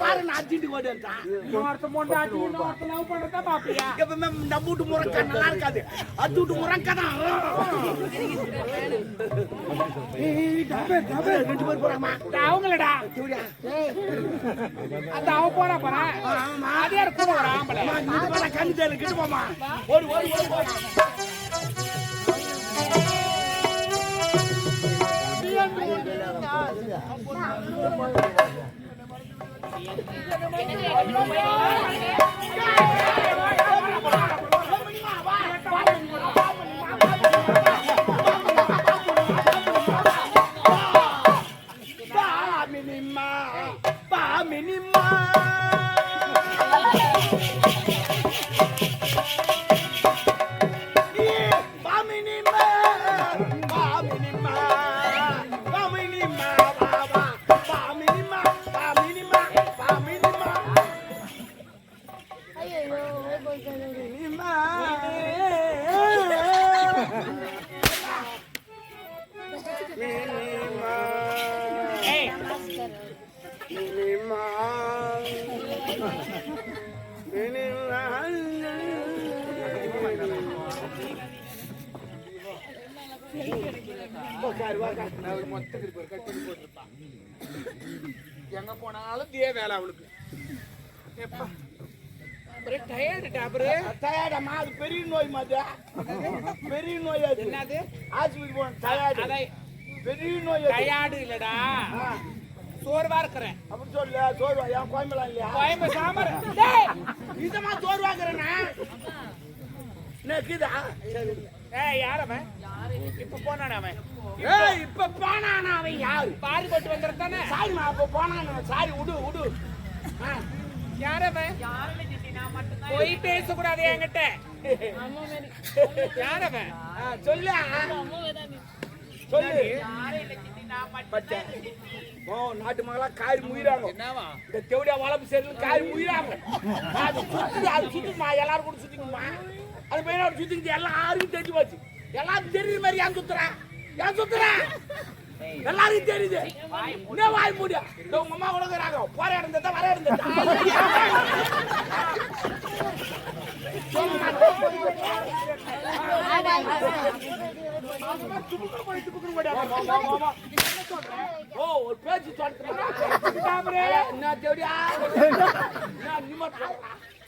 பாரு நான் அடிச்சுட்டு ஓடிட்டான் இன்னொருத்த பொண்டாட்டி இன்னொருத்த லவ் பண்றதா பாப்பியா எப்பவுமே நம்ம வீட்டு முறக்கா நல்லா இருக்காது அது வீட்டு முறக்கா தான் ரெண்டு பேர் போறாமா அவங்களடா அந்த அவ போறா பாரு அது கூட ஆம்பளை கண்ணு தேர்வு போமா ஓடு ஓடு ஓடு Minima. மொத்தத்துக்கு ஒரு கட்டி போட்டிருப்பான் எங்க போனாலும் தே வேலை அவளுக்கு. எப்பா? டயர்டமா அது பெரிய நோய் மாதிரி பெரிய நோய் அது. என்னது? ஹாஸ்பிட்டல் போன டயர்டு பெரிய நோய் டயர்டு இல்லடா. சோர்வா இருக்கிறேன். அப்படின்னு சொல்லு சோர்வா. என் கோயம்பெல்லாம் இல்லையா? கோயம்பு சாமர். இதமா ஏய் யார் அவன்? இப்ப போனானே அவன்? ஏய் இப்ப போனானா அவன் யாரு? பாரி போட்டு வந்துறது தானே? போனானா சாரி விடு விடு ஆ, யார் அவன்? போய் பேசக்கூடாது என்கிட்ட. யார் அவன்? சொல்லு. சொல்லு. நாட்டு மகளா காரி முயிறாங்க. இந்த தெவடியா வளர்ப்பு சேர்ந்து காரி முயிறாங்க. அது சுத்துது அது சுத்துமா எல்லாரும் கூட சுத்திக்குமா அது பையன் அப்படி சுத்திக்கிட்டு எல்லாருக்கும் தெரிஞ்சு போச்சு. எல்லாரும் தெரியுற மாதிரி ஏன் சுத்துறேன் ஏன் சுத்துறேன் எல்லாருக்கும் தெரியுது. என்ன வாய் மூடியா இந்த உங்க அம்மா கொடுக்குறாங்க போற இடம் தத்தா வர இடம் ஓ ஒரு பேச்சு சொல்றேன். என்ன தேடியா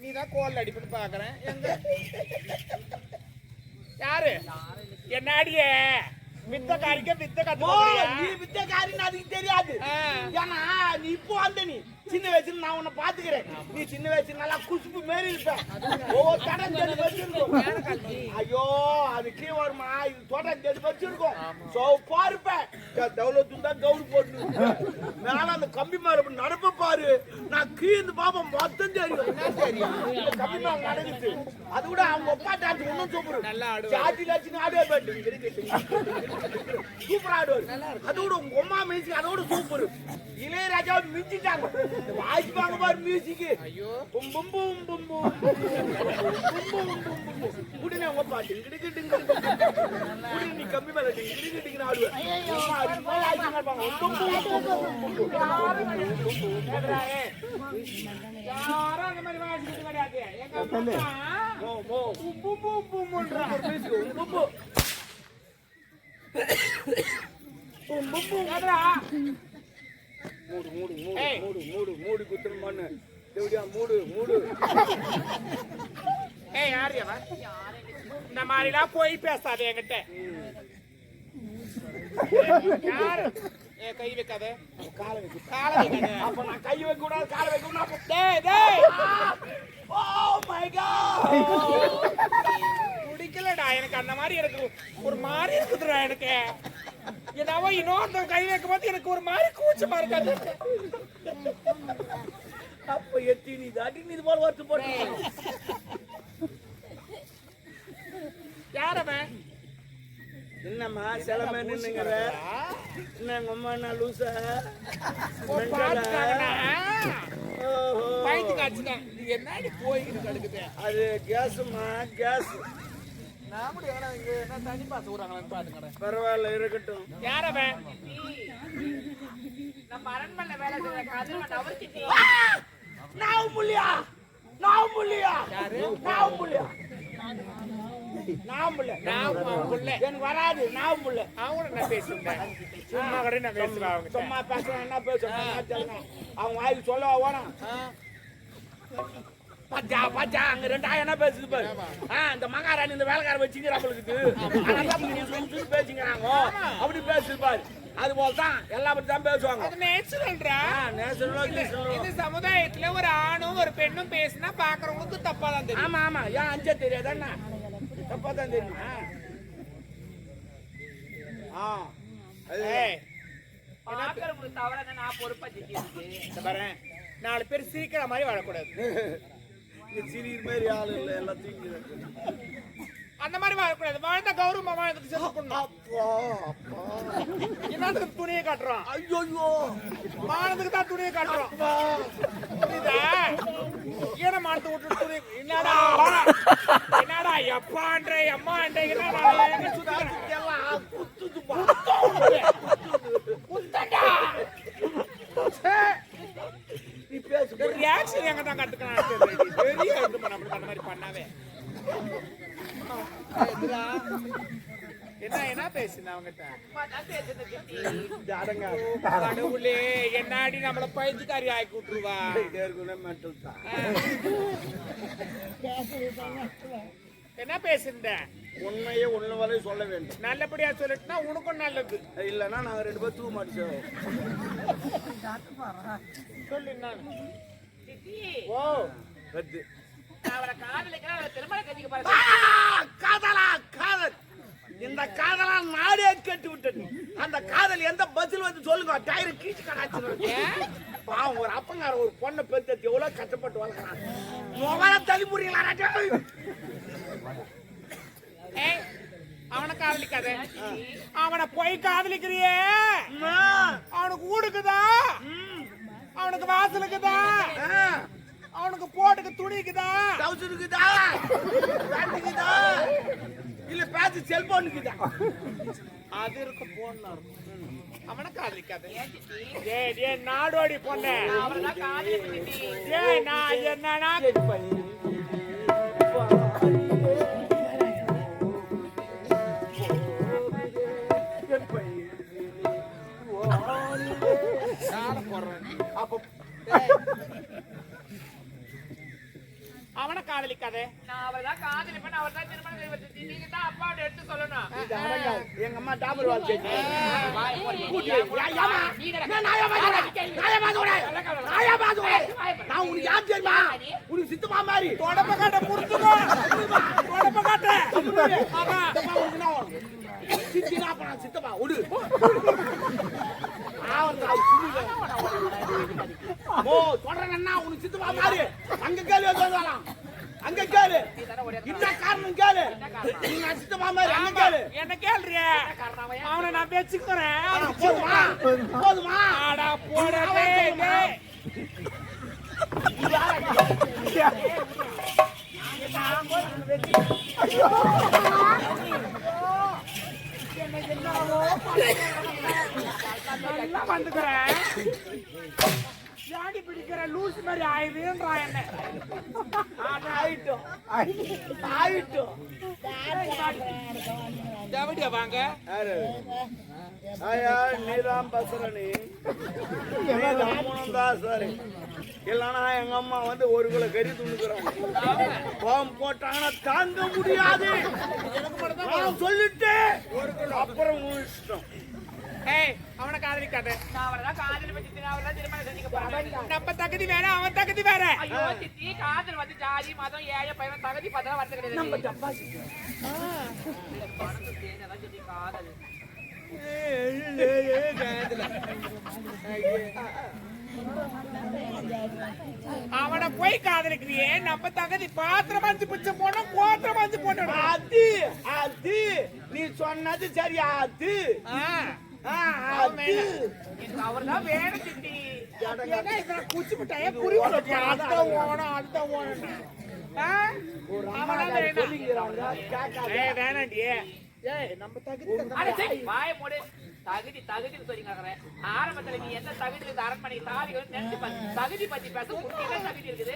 நீதான் கோல் அடிப்பட்டு பாக்குறேன். எங்க? யாரு? என்ன அடிய வித்த காரிக்க வித்த கத்து நீ வித்தக்காரின்னு அதுக்கு தெரியாது. ஏன்னா நீ இப்போ வந்த நீ. சின்ன வயசுல நான் உன்னை பாத்துக்கிறேன். நீ சின்ன வயசுல நல்லா குசுப்பு மாரி இருப்ப. ஒவ்வொரு தடம் தேடி வச்சிருக்கும். ஐயோ அது கீழே வருமா? இது தோட்டம் தேடி வச்சிருக்கும். சோ பாருப்ப. தௌலத்து தான் கவுரு போட்டு மேல அந்த கம்பி மேல நடப்ப பாரு. நான் கீழே பாப்பா மொத்தம் தெரியும். என்ன தெரியும் கம்பி மேல நடக்குது அது கூட அவங்க அப்பா டான்ஸ் இன்னும் சூப்பர். ஜாதி லட்சணம் ஆடவே பாட்டு. சூப்பர் ஆடுவார். அதோட உங்க அம்மா மியூசிக் அதோட சூப்பர் இளையராஜா மிஞ்சிட்டாங்க. வாசிப்பாங்க பாரு மியூசிக் ஐயோ பும் பும் பும் பும் பும் பும் பும் பும் உடனே உங்க பாட்டு டிங்கு டிங்கு உடனே நீ கம்பி மேல டிங்கு டிங்கு டிங்கு. பும் பும் பும் பும். யாரும் அந்த மாதிரி கிடையாது எங்க பும் பும். பும் பும் பும். மூடு மூடு மூடு. மூடு மூடு மூடு குத்துரு மண்ணு. தேவடியா மூடு மூடு. ஏய் யார் அவன்? இந்த மாதிரிலாம் போய் பேசாத என்கிட்ட. யாரு? ஏ கை வைக்காத. காலை வைக்க. காலை வைக்காத. அப்ப நான் கை வைக்க கூடாது காலை வைக்க கூடாது. டேய் டேய். Oh! பிடிக்கலடா. எனக்கு அந்த மாதிரி எனக்கு ஒரு மாதிரி இருக்குதுடா எனக்கு. என்னவோ இன்னொருத்தன் கை வைக்கும் போது எனக்கு ஒரு மாதிரி கூச்சமா இருக்காது அப்ப எத்தி நீ தாட்டி நீ இது போல வருத்து போட்டு. யார் அவன்? என்னம்மா சிலமே நின்னுங்கிற? என்ன எங்க அம்மா என்ன லூசா. பயந்து காய்ச்சிட்டேன் இது என்னடி போய்கிட்டு கிடக்குது? அது கேஸுமா கேஸ். பரவாயில்ல இருக்கட்டும் யார் அவன் நம்ம அரண்மனை வேலை செய்யற கதிரவன் அவர்கிட்ட நான் முள்ளியா நான் முள்ளியா நான் முள்ளியா நான் முள்ள நான் உன் புள்ள எனக்கு வராது நான் முள்ள அவங்கள நான் பேசுறேன் சும்மா கூட நான் பேசுவேன் அவங்க சும்மா பேசுறேன் என்ன பேசுறேன் அவங்க வாய்க்கு சொல்ல வேணாம் பச்சா பச்சா அங்க ரெண்டு ஆயா என்ன பேசுது பாரு. இந்த மகாராணி இந்த வேலைக்கார வச்சுக்கிறாங்களுக்கு பேசிக்கிறாங்க அப்படி பேசுது பாரு. அது போல தான் எல்லா பத்தி தான் பேசுவாங்க. அது நேசனலோ, கீசனலோ. இந்த சமுதாயத்துல ஒரு ஆணும் ஒரு பெண்ணும் பேசினா பாக்குறவங்களுக்கு தப்பா தான் தெரியும். ஆமா ஆமா. ஏன் அஞ்சே தெரியாது என்ன? தப்பா தான் தெரியுமா. ஆ. பாக்குறவங்களுக்கு தவற நான் பொறுப்பா இந்த பாரேன் நாலு பேர் சிரிக்கிற மாதிரி வாழக்கூடாது. சிறிய மாதிரி ஆள் இல்லை எல்லாத்தையும். அந்த மாதிரி வாழக்கூடாது. வாழ்ந்த கௌரவமா வாழ்ந்துட்டு செத்து பண்ணணும் அப்பா அப்பா. என்னத்துக்கு துணியை காட்டுறோம் ஐயோ மானத்துக்கு தான் துணியை காட்டுறோம் புரியுதா? ஈன மானத்தை விட்டு துணி என்னடா? என்னடா எப்பான்ற எம்மான்ற என்னடா? எங்க சுத்துறேன் எல்லாம் குத்துதுப்பா நீ பேசு ரியாக்ஷன் எங்க தான் கத்துக்கணும் பெரிய இது பண்ண அந்த மாதிரி பண்ணாவே? என்ன என்ன பேசுன அவங்கிட்ட? கடவுளே என்னாடி நம்மள பைத்தியக்காரி ஆக்கி விட்டுருவா? என்ன பேசுந்த உண்மையே உண்மை வரை சொல்ல வேண்டும். நல்லபடியா சொல்லிட்டுனா உனக்கும் நல்லது. இல்லைன்னா நாங்க ரெண்டு பேரும் தூக்க மாட்டோம் சொல்லு ஓ. ரத்து. அவரை பாரு ஆ, காதலா காதல். இந்த காதலா நாடே கெட்டு விட்டது அந்த காதல் எந்த பஸ்ல வந்து சொல்லுங்க? டயர் கீச்சு கடாச்சு பாவம் ஒரு அப்பங்கார ஒரு பொண்ணை பெத்து எவ்வளவு கஷ்டப்பட்டு வளர்க்குறான். முகல தள்ளி ஏய் அவனை காதலிக்காத. அவனை போய் காதலிக்கிறியே. அவனுக்கு ஊடுக்குதா அவனுக்கு வாசலுக்குதா அவனுக்கு போட்டுக்கு துணிக்குதா டவுசருக்குதா பேண்ட்டுக்குதா இல்ல பேச்சு செல்போனுக்குதா அது இருக்கு போன் அவனை காதலிக்காத ஏய் நாடோடி பொண்ணு. காதலிப்பேன் சித்தி ஏய் நான் என்னன்னா அப்ப அவனை காதலிக்காத நான் அவரை தான் காதலிப்பேன் அவர் தான் திருமணம் செய்வது நீங்க தான் அப்பாவோட எடுத்து சொல்லணும். எங்க அம்மா டாபர் வாழ் கேட்டு வாய் மூடி. கூட்டி வை. யா- யாமா? நான் நாயா பாத்துக்கிறேன். நாயா பாத்துக்கிறேன். நாயா பாத்துக்கிறேன். நான் உனக்கு யார் தெரியுமா? உனக்கு சித்தப்பா மாதிரி. தொடப்ப காட்ட புடிச்சுக்கோ தொடப்ப காட்ட நான் சித்தப்பா, விடு. ஆவன். ஓ, சொல்றேன்னா உனக்கு சித்தப்பா மாதிரி. அங்க கேளு, வரலாம். அங்க கேளு என்ன காரணம் கேளு நீ நான் சித்தப்பா மாதிரி அங்க கேளு என்ன கேள்றிய அவனை நான் வச்சுக்கிறேன் ஆ, போதுமா போதுமா ஆடா போடவே டேய். நல்லா வந்துக்கிறேன் பிடிக்கிற லூஸ் மாதிரி என்ன ஆயிட்டோம் ஆயிட்டோம் ஜவடியா வாங்க யாரு ஆயா நீதான் பசரணி நீதான் தான் சரி இல்லைன்னா எங்க அம்மா வந்து ஒரு கிலோ கறி துணுக்குறாங்க போட்டாங்கன்னா தாங்க முடியாது நான் சொல்லிட்டு அப்புறம் இஷ்டம் ஏய் அவனை காதலிக்காத. நான் அவளதான் காதல் வச்சு அவளதான் திருமணம் செஞ்சுக்க போறேன். நம்ம தகுதி வேற அவன் தகுதி வேற. ஐயோ சித்தி காதல் வந்து ஜாதி மதம் ஏழை பையன் தகுதி பார்த்தா வரது கிடையாது. நம்ம காதல் அவனை போய் காதலிக்கிறியே நம்ம தகுதி பாத்திரம் வந்து பிச்சை போனோம் கோத்திரம் வந்து போட்டோம் அது அது நீ சொன்னது சரி அது. அவர்தான் வேணும் சித்தி. குச்சி மிட்டாய புரி அடுத்த ஓனம் அடுத்த ஓனம் ஒரு அம்மா அவனா அதை வேணாம். சொல்லிக்கிறாங்க, கேட்காத. ஏய் வேணாண்டி ஏய். நம்ம தகுதி வாய தகுதி தகுதின்னு சொல்லி கேக்குறேன் ஆரம்பத்துல நீ எந்த தகுதி இருந்து அரண்மனை தாலி வந்து நினைச்சு பாரு. தகுதி பத்தி பேச உனக்கு என்ன தகுதி இருக்குது?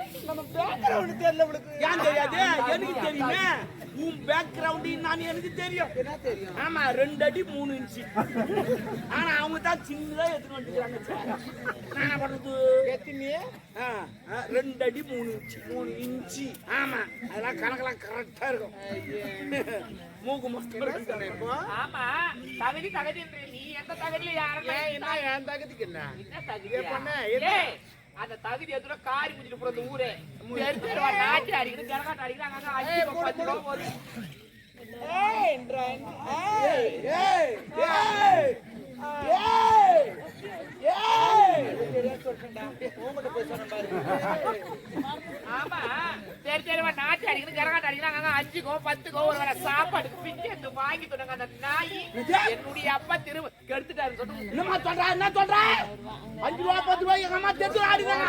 பேக்ரவுண்ட் தெரியல உங்களுக்கு ஏன் தெரியாது? எனக்கு தெரியுமே. உன் பேக்ரவுண்ட் நான் எனக்கு தெரியும். என்ன தெரியும்? ஆமா ரெண்டு அடி மூணு இன்ச்சு. ஆனா அவங்க தான் சின்னதா எடுத்துட்டு வந்துக்கிறாங்க. நான் என்ன பண்றது? எத்தினி? ஆ, ஆ, ரெண்டு அடி மூணு இன்ச்சு. மூணு இன்ச்சு. ஆமா அதெல்லாம் கணக்கெல்லாம் கரெக்டா இருக்கும். மூக்கு மட்டும் ஆமா தகுதி தகுதி நீ எந்த தகுதியில யாரும் ஏன் என்ன என் தகுதிக்கு என்ன? என்ன தகுதி அந்த தகுதி எதுல காரி முடிச்சிட்டு போற அந்த ஊரே? நாட்டி அடிக்கணும் ஜனகாட்டு அடிக்கணும் அங்க பத்து ரூபா போகுது. ஏய். ஏய் ஏய் ஏய் ஏய். ஆமா தெரு தெருவா நாட்டி அடிக்கணும் ஜனகாட்டு அடிக்கணும் அங்க அஞ்சுக்கோ பத்துக்கோ ஒரு வேளை சாப்பாடுக்கு பிச்சை எடுத்து வாங்கி தொடுங்க அந்த நாய். என்னுடைய அப்பா திரும்ப கெடுத்துட்டாரு சொல்லு என்னம்மா சொல்ற? என்ன சொல்ற? அஞ்சு ரூபா பத்து ரூபாய் எங்க அம்மா தெரிஞ்சு ஆடினாங்க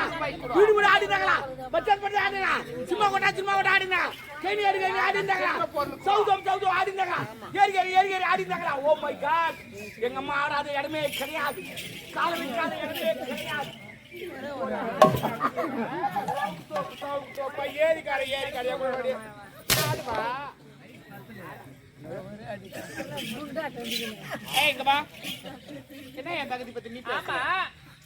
வீடு வீடு ஆடினாங்களா பச்சை பட்டு ஆடினா சினிமா கொண்டா சினிமா கொண்டா ஆடினா கேணி அடி கேணி ஆடினாங்களா சவுதம் சவுதம் ஆடினாங்களா ஏறி ஏறி ஏறி ஏறி ஆடினாங்களா ஓ மை காட் எங்க அம்மா ஆடாத இடமே கிடையாது. கால வைக்காத இடமே கிடையாது. ஏரிக்கார ஏரிக்கார எப்படி ஏய் இங்க வா என்ன என் தகுதி பத்தி நீ பேச ஆமா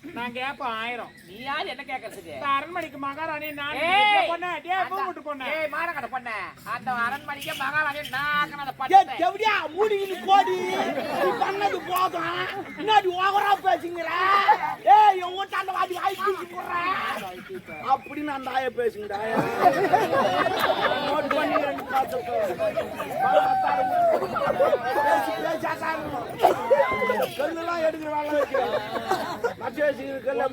நான் கேப்பேன் ஆயிரம் நீ யார் என்ன கேக்குறதுக்கு இந்த அரண்மனைக்கு மகாராணி நான் ஏய், பொண்ணு டே பூ அந்த- பொண்ணு ஏய், மானக்கடை பொண்ணு. அந்த அரண்மனைக்கே மகாராணி நாக்கன அந்த ஏ பட்டத்தை. தேவடியா மூடிக்கிட்டு போடி நீ பண்ணது போதும் முன்னாடி ஓவரா பேசுங்கிற ஏய் என் வீட்டாண்ட வாடி வாய் அப்படின்னு அந்த ஆய பேசுங்கடா நோட் பண்ணி ரெண்டு பேசி எடுக்கிற வேலை வைக்கிறேன் மச்ச வச்சுக்கிற கல்லு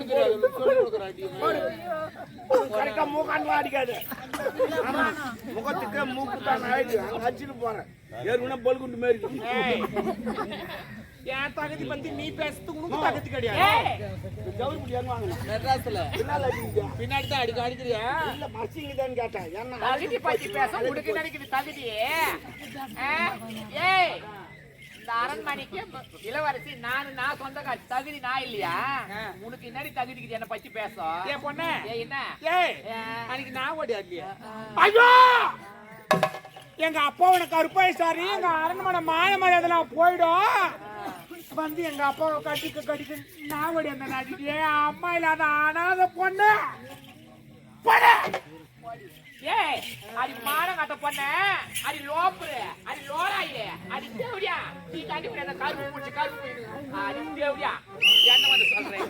கரெக்டா மூக்காண்டு அடிக்காது ஆமா முகத்துக்கு மூக்கு தான் ஆயிடுச்சு அங்க அடிச்சுட்டு போறேன் ஏற்கனவே பல்குண்டு மாரி என் தகுதி பத்தி நீ பேசுறதுக்கு உனக்கு தகுதி கிடையாது. ஜவுளி முடி எங்க வாங்கின? மெட்ராஸ்ல. பின்னால பின்னாடி தான் அடிக்க அடிக்கிறியா? இல்ல மசிங்க தான் கேட்டேன். என்ன தகுதி பத்தி பேச உனக்கு நினைக்குது தகுதி? ஏய், இந்த அரண்மனைக்கு இளவரசி நானு நான் சொந்தக்காரி. தகுதி நான் இல்லையா? உனக்கு என்னடி தகுதி இருக்குது? என்ன பத்தி பேச. ஏன் பொண்ணு. என்ன? ஏய்? அன்னைக்கு நான் ஓடி இல்லையா ஐயோ! எங்க அப்பா உனக்கு கருப்பாயிச்சாரி எங்க அரண்மனை மான மரியாதை போயிடும். வந்து எங்க அப்பாவை கட்டிக்க நான் ஓடி அந்த நாட்டிட்டு அம்மா இல்லாத அனாத பொண்ணு. ஏய் அடி மானம் கட்ட பொண்ண அடி லோப்புரு அடி லோராயு அடி தேவடியா நீ போய் அந்த கருப்பு பூச்சி கருப்பு. அடி தேவடியா என்ன வந்து சொல்றேன்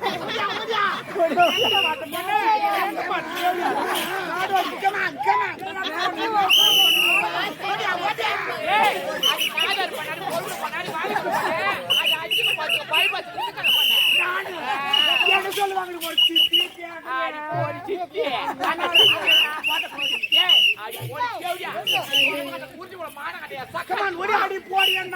ஏய் அடி நாகர் பண்ணாடி பொருள் பண்ணாடி வாங்கி கொடுத்து அடி அஞ்சு பத்து பைபாஸ் கொடுத்து பண்ண என்ன சொல்லுவாங்க ஒரு சித்தி அடி போடி சித்தி அண்ணா நான் போட்ட போடி ஏய் அடி போடி தேவடியா அந்த கூட்டி போட மானம் கட்டையா சக்கமா கமான் ஓடி ஆடி போடி என்ன அப்படியே அப்படியே உம்மா குடுற குடுற அடி போடி ஒரு ஆம்பளை அம்மா பாத்து வாங்கி ஓட்ட தேவடியா ஓடியா ஓடியா ஓடியா ஏய் அடி நாகர் பண்ண அடி பொருள் பண்ண அடி நாகர் வேணுமா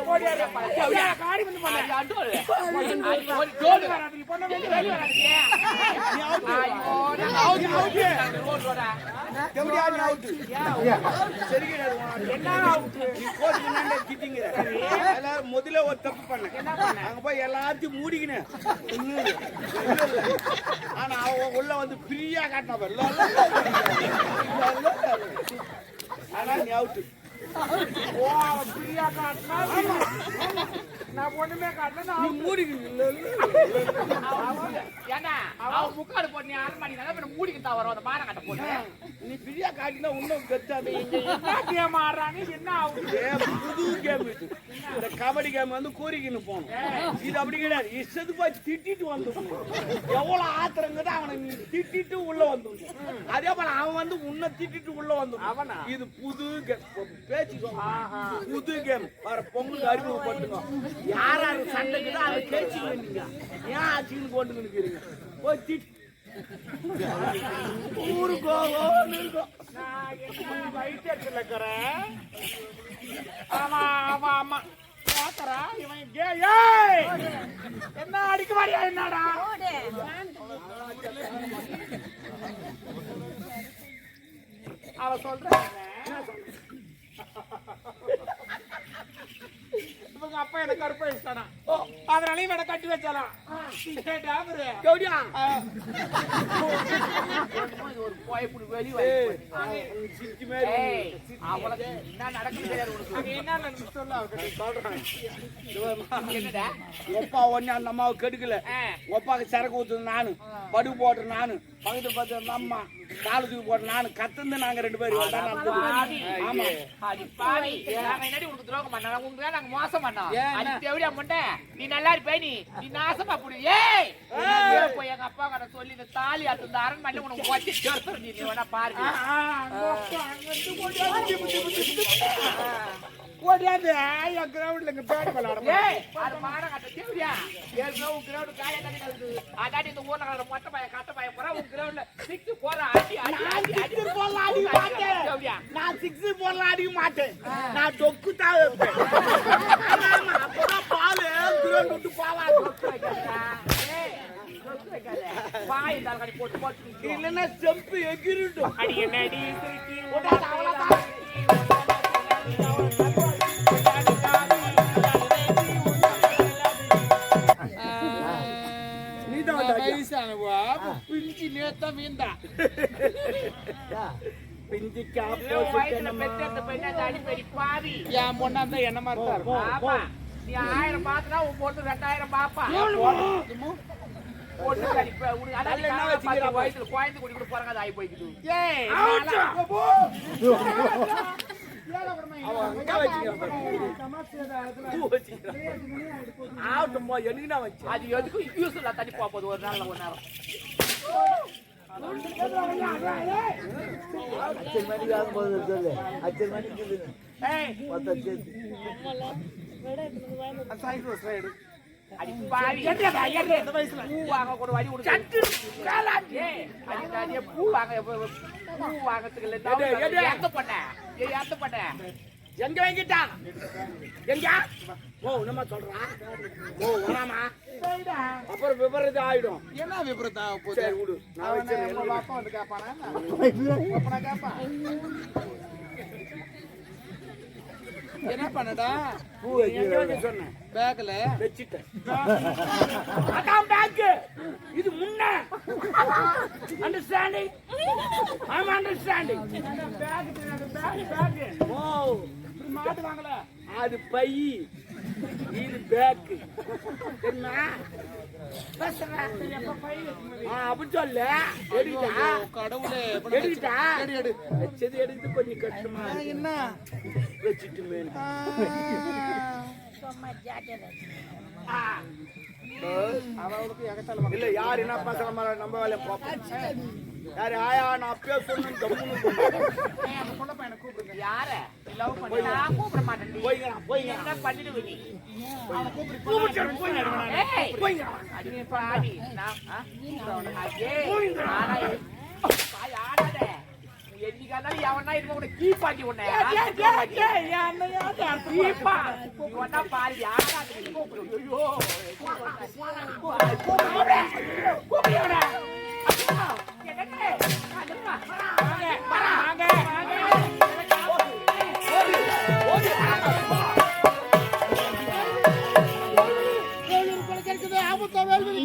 முதல்ல ஒரு தப்பு பண்ண அங்க போய் எல்லாத்தையும் மூடிக்கினேன். ஆனா அவன் உள்ள வந்து ஃப்ரீயா காட்டினா. ஆனா நீ அவுட்டு ஓ அவன் பிரியா காட்டினா நான் ஒண்ணுமே காட்டல நீ இல்ல. ஏன்னா அவன் முக்காடு போட்டு நீ ஆறு மணி நேரம் மூடிக்கிட்டு தான் வரும் அந்த மானம் கட்ட போட்டு. நீ ஃப்ரீயா காட்டினா இன்னும் கத்தாது. என்ன கேம் ஆடுறாங்க என்ன அவுட்டு புது கேம் இது. இந்த கபடி கேம் வந்து கூறிக்கின்னு போகணும் இது அப்படி கிடையாது. இஷ்டத்துக்கு போய் திட்டிட்டு வந்து எவ்வளவு ஆத்திரங்கிறது அவனை நீ திட்டிட்டு உள்ள வந்து அதே போல அவன் வந்து உன்னை திட்டிட்டு உள்ள வந்து அவனா? இது புது கேம் பேச்சு சொல்றேன். புது கேம் வர பொங்கல் அறிமுகப்படுத்துங்க யார் யார் சண்டைக்குதோ அதை பேச்சு வேண்டிங்க ஏன் ஆச்சுன்னு கொண்டு இருக்கிறீங்க போய் திட்டு. ஊரு இருக்கும் என்ன வயிற்றுல இருக்கிறேன் ஆமா ஆமா. ஆமா இவன் கே என்ன அடிக்க மாட்டியா என்னடா? அவ சொல்ற இவங்க அப்பா எனக்கு கருப்பை வச்சானா அதனால இவனை கட்டி வச்சாலாம் கேட்டா ஒரு போய்ப்புடி வெளி ஏய் அவளுக்கு என்ன நடக்குது தெரியாது உனக்கு. என்ன சொல்ல அவர்கிட்ட. சொல்றேன். என்னடா ஒப்பா அந்த அம்மாவை கெடுக்கல. ஒப்பாக்கு சரக்கு ஊத்துது நானு. படுகு போட்டு நானு. பக்கத்து பக்கத்து அந்த அம்மா காலு தூக்கி போட்டு நானு. கத்துந்து நாங்க ரெண்டு பேரும். ஆமா. உனக்கு துரோகம் நாங்க மோசம் பண்ணோம். தேவடியா முண்டை. நீ நல்லா இருப்ப நீ. நீ நாசமா போடு. ஏய்! போய் எங்க அப்பா கிட்ட சொல்லி இந்த தாலி அறுத்து இந்த அரண்மனையில உனக்கு சேர்த்துரு நீ. வேணா பாரு. ஓடியாந்து கிரவுண்ட்ல இங்க பேட் விளையாட ஏய், அது மானம் கட்ட தேவடியா. ஏற்கனவே உன் ground காயா தண்ணி கலக்குது. அதாடி இந்த ஊர்ல கிடக்குற மொட்டை பையன், கட்டை பையன் பூரா உன் groundல six போடுறான். அடி, அடி, அடி, அடி. போடலாம் மாட்டேன். நான் சிக்ஸர் போடலாம் அடிக்க மாட்டேன் நான் டொக்கு தான் வைப்பேன் அப்பதான் பாலு விட்டு. இல்லைன்னா செம்பு எகிரிட்டும் அடி விடாத, உன் பொண்ணு ரெண்டாயிரம் பாப்பா பொண்ணு கடிப்ப உனக்கு அதான் நல்ல என்ன காரணம் வச்சுக்கிறா பார்த்து வயசுல குழந்தை குடி கூட பிறகு அது ஆகி போய்க்குது பூ ஆகட்டும் அது எதுக்கும் யூஸ் தண்ணி போகுது ஒரு ஒரு நேரம் மணிக்கு ஆகும்போது சொல்லு மணிக்கு பூ வாங்க பூ பண்ண. எங்க வாங்கிட்டா எங்க? ஓ என்னம்மா சொல்றா? ஓ சரிடா அப்புறம் விபரீதம் ஆயிடும். என்ன விபரீதம் ஆக போகுது? சரி விடு. நான் எழுதி. பாப்பா வந்து கேட்பானா? அப்பனா கேட்பான் என்ன பண்ணடா? பூ. வைக்க சொன்னேன் பேக்ல. வச்சுட்டேன். அதான் பேக் இது முன்ன. Understanding understanding back back back ஓ. மாட்டு வாங்கல அது பை. இது பேக் தெரியுமா? அப்படி சொல்ல. எடுக்கிட்டா? கடவுளே எடுக்கிட்டா? எடு, எடு. வச்சது எடுத்து கொஞ்சம் கஷ்டமா. என்ன வச்சுட்டு மேல அவளுக்கு எகத்தால இல்ல யார் என்ன பேசுற மாதிரி நம்ம வேலையை பார்ப்போம். யாரு? ஆயா நான் பேசணும் கூப்பிடுங்க யார? நான் கூப்பிட மாட்டேன் போய்ங்க ஏய் போய்ங்க அடி பாவி நான் ஆ? அடே ஆனா பாய் ஆடாத என்னைக்கானாலும் எவனா இருக்க கூட கீப்பாக்கி உன்னை. கீப்பா ஒன்னா பாரு கூப்பிடு ஐயோ கூப்பிடு கூப்பிடு என்னடே திரும்ப. வாங்க வாங்க வேலூர் கொலை கிடைக்குது ஆபத்தா வேலூர்